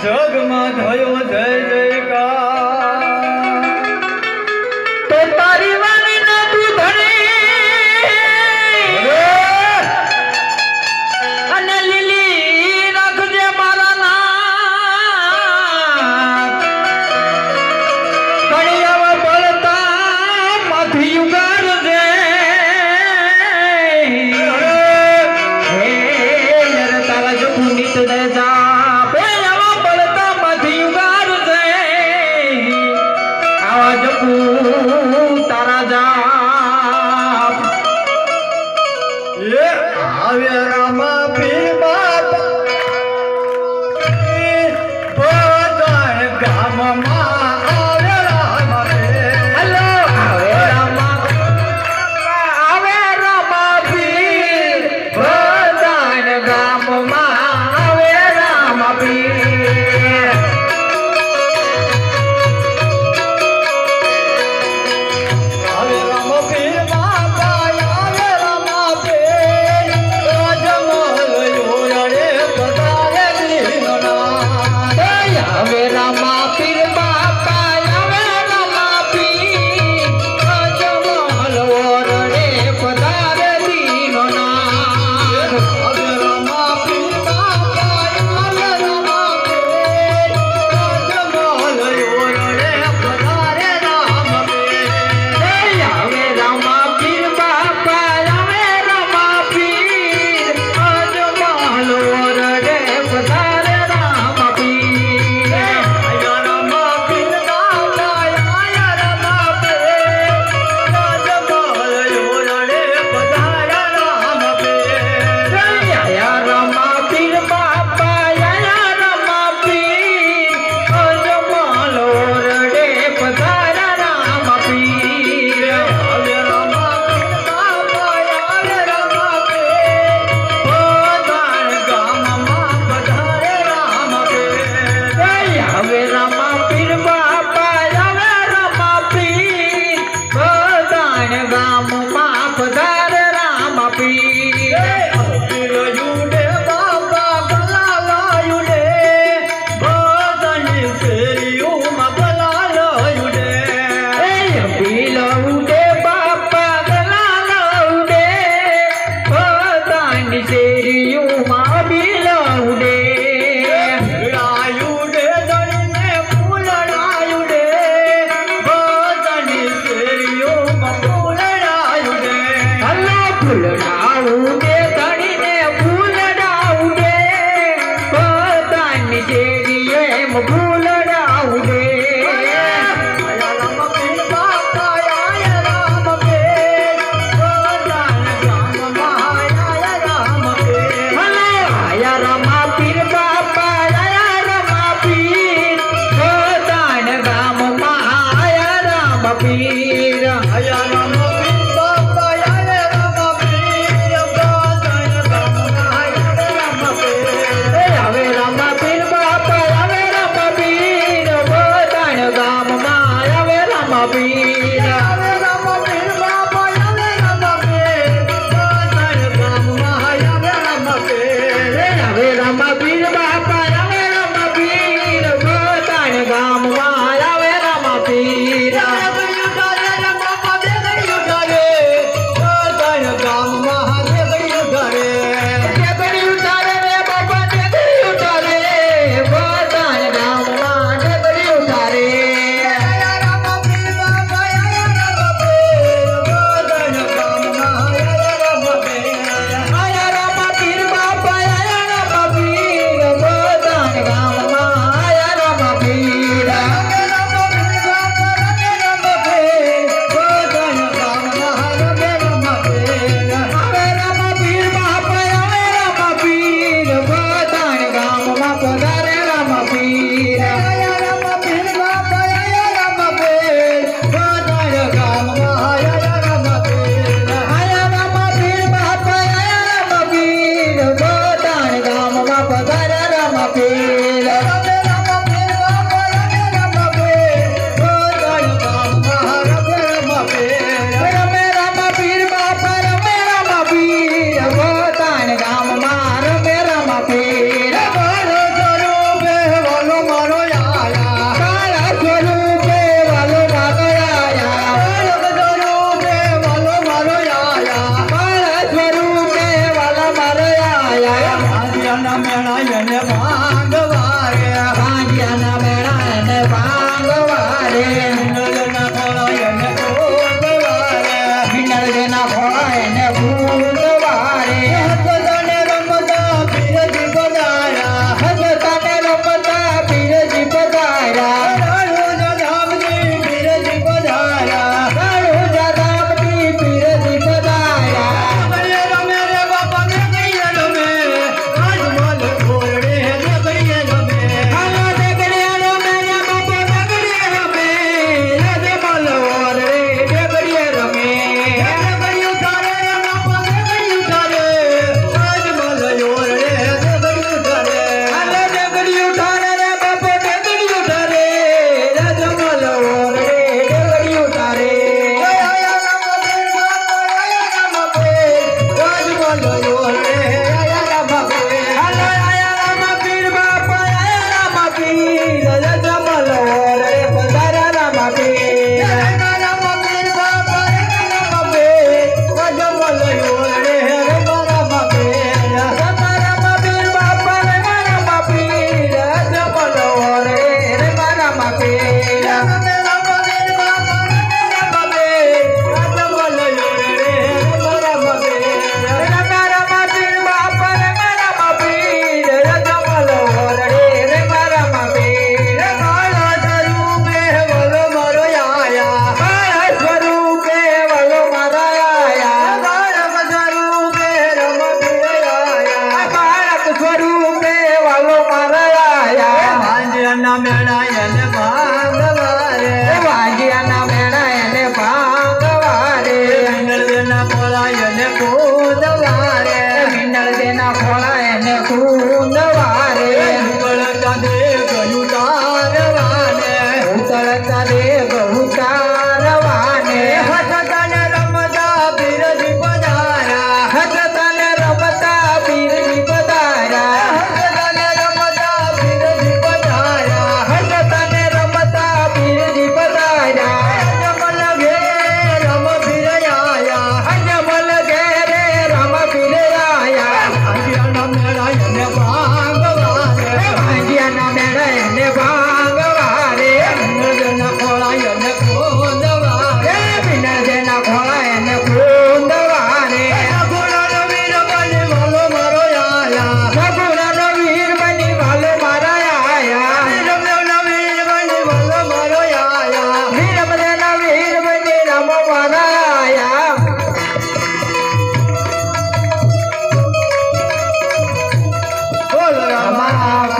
这个码头有我最最高。my blue I'll be. મેળા એને ભાંગવા રે ભાંગ્યાના મેળા એને ભાંગવા રે એને કૂદવા રે મિનલ દેના ખોળા એને કૂદવા રે ચાંદે